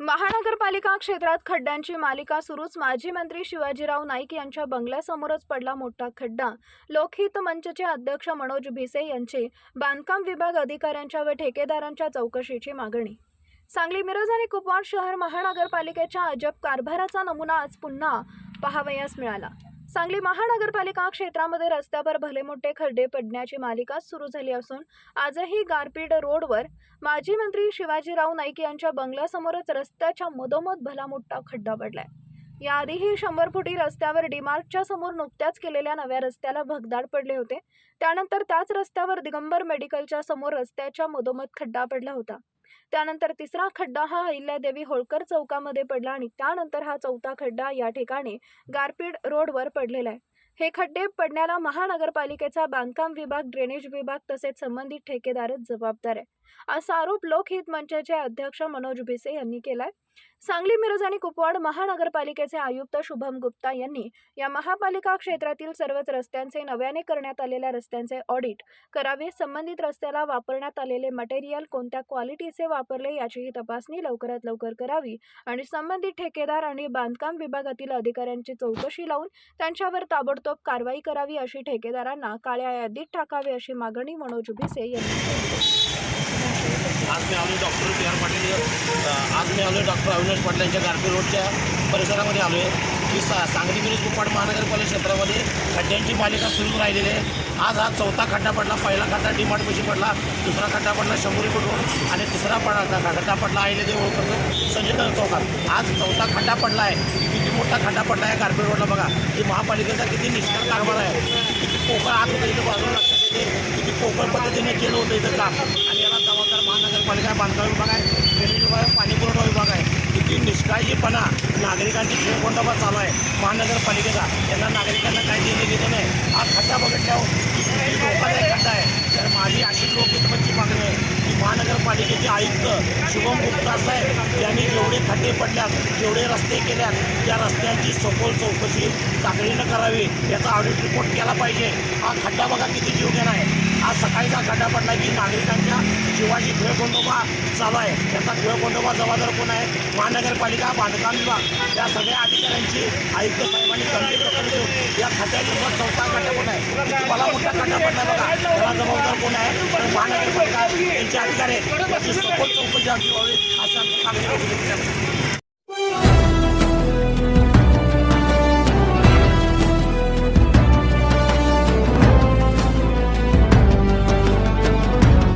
महानगरपालिका क्षेत्रात खड्ड्यांची मालिका सुरूच. माजी मंत्री शिवाजीराव नाईक यांच्या बंगल्यासमोरच पडला मोठा खड्डा. लोकहित मंचचे अध्यक्ष मनोज भिसे यांची बांधकाम विभाग अधिकाऱ्यांच्या व ठेकेदारांच्या चौकशीची मागणी. सांगली मिरज आणि कुपवाड शहर महानगरपालिकेच्या अजब कारभाराचा नमुना आज पुन्हा पाहावयास मिळाला. सांगली महानगरपालिका क्षेत्रामध्ये रस्त्यावर भले मोठे खड्डे पडण्याची मालिका सुरू झाली असून आजही गारपीट रोडवर माजी मंत्री शिवाजीराव नाईक यांच्या बंगल्यासमोरच रस्त्याच्या मधोमध भला मोठा खड्डा पडलाय. याआधीही शंभर फुटी रस्त्यावर डीमार्टच्या समोर नुकत्याच केलेल्या नव्या रस्त्याला भगदाड पडले होते. त्यानंतर त्याच रस्त्यावर दिगंबर मेडिकलच्या समोर रस्त्याच्या मधोमध खड्डा पडला होता. त्यानंतर तिसरा खड्डा हा अहिल्यादेवी होळकर चौकामध्ये पडला आणि त्यानंतर हा चौथा खड्डा या ठिकाणी गारपीड रोडवर पडलेला आहे. हे खड्डे पडण्याला महानगरपालिकेचा बांधकाम विभाग ड्रेनेज विभाग तसेच संबंधित ठेकेदारच जबाबदार आहे. असा आरोप लोकहित मंचाचे अध्यक्ष मनोज भिसे यांनी केलाय. सांगली मिरज आणि कुपवाड महानगरपालिकेचे आयुक्त शुभम गुप्ता यांनी या महापालिका क्षेत्रातील सर्वच रस्त्यांचे नव्याने करण्यात आलेल्या रस्त्यांचे ऑडिट करावे. संबंधित रस्त्याला वापरण्यात आलेले मटेरियल कोणत्या क्वालिटीचे वापरले याचीही तपासणी लवकरात लवकर करावी आणि संबंधित ठेकेदार आणि बांधकाम विभागातील अधिकाऱ्यांची चौकशी लावून त्यांच्यावर ताबडतोब कारवाई करावी अशी ठेकेदारांना काळ्या यादीत टाकावे अशी मागणी मनोज भिसे यांनी केली आज मी आलो डॉक्टर पी आर पाटील. आज मी आलो डॉक्टर अविनाश पाटील यांच्या गारपी रोडच्या परिसरामध्ये आलो आहे की सा सांगली मिरज कुप्पाड महानगरपालिका क्षेत्रामध्ये खड्ड्यांची मालिका सुरू राहिलेली आहे. आज हा चौथा खड्डा पडला. पहिला खड्डा डीमार्टपाशी पडला. दुसरा खड्डा पडला शंभरी रोड आणि तिसरा पडला खड्डा पडला अहिल्यादेव होळकर संजय चौकात आज चौथा खड्डा पडला आहे. मोठा खड्डा पडला आहे गारपी रोडला बघा. की महापालिकेचा किती निष्काळ कारभार आहे. किती पोकळ आत होतं इथं बाजूला लक्षात येते. किती पोकळ पद्धतीने केलं होतं इथं काम. आणि याला जबाबदार महानगरपालिका बांधकाम विभाग आहे. ड्रेनेज विभाग आहे पाणी पुरवठा विभाग आहे. किती निष्काळजीपणा नागरिकांची खेळकोंडाबा चालू आहे. महानगरपालिकेचा. त्यांना नागरिकांना काही देणे घेणं नाही. हा खड्डा बघितल्यावर किती खड्डा आहे. तर माझी अशी लोकहितपणची मागणी आहे की महानगरपालिकेचे आयुक्त शुभम गुप्ता साहेब यांनी खड्डे पडल्यात जेवढे रस्ते केल्यात त्या रस्त्यांची सखोल चौकशी तातडीनं करावी याचा ऑडिट रिपोर्ट केला पाहिजे. हा खड्डा बघा किती जीवघेणा आहे. आज सकाळीचा खड्डा पडला की नागरिकांच्या जीवाची खेळखंडोबा चालू आहे. त्याचा खेळखंडोबा जबाबदार कोण आहे? महानगरपालिका बांधकाम विभाग. या सगळ्या अधिकाऱ्यांची आयुक्त साहेबांनी गंभीर दखल घेऊन या मग चौथा खड्डा कोण आहे. मला मोठा खड्डा पडला बघा. त्याला जबाबदार कोण आहे? तर महानगरपालिका यांचे अधिकारी आहेत. याची सखोल चौकशी आमची व्हावी असं आमची